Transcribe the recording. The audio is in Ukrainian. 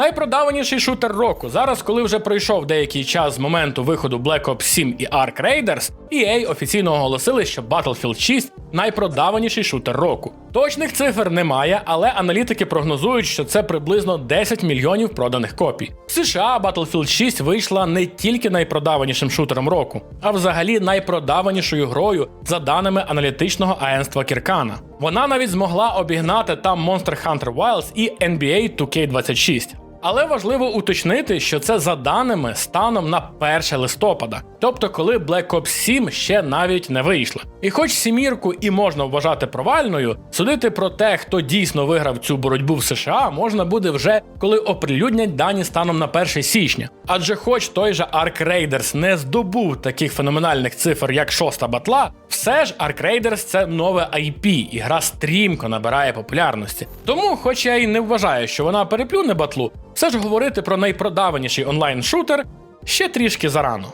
Найпродаваніший шутер року. Зараз, коли вже пройшов деякий час з моменту виходу Black Ops 7 і Ark Raiders, EA офіційно оголосили, що Battlefield 6 найпродаваніший шутер року. Точних цифр немає, але аналітики прогнозують, що це приблизно 10 мільйонів проданих копій. В США Battlefield 6 вийшла не тільки найпродаванішим шутером року, а взагалі найпродаванішою грою за даними аналітичного агентства Кіркана. Вона навіть змогла обігнати там Monster Hunter Wilds і NBA 2K26. Але важливо уточнити, що це за даними станом на 1 листопада, тобто коли Black Ops 7 ще навіть не вийшла. І хоч сімірку і можна вважати провальною, судити про те, хто дійсно виграв цю боротьбу в США, можна буде вже коли оприлюднять дані станом на 1 січня. Адже, хоч той же Ark Raiders не здобув таких феноменальних цифр, як шоста батла, все ж Ark Raiders це нове IP, і гра стрімко набирає популярності. Тому, хоч я і не вважаю, що вона переплюне батлу, все ж говорити про найпродаваніший онлайн-шутер ще трішки зарано.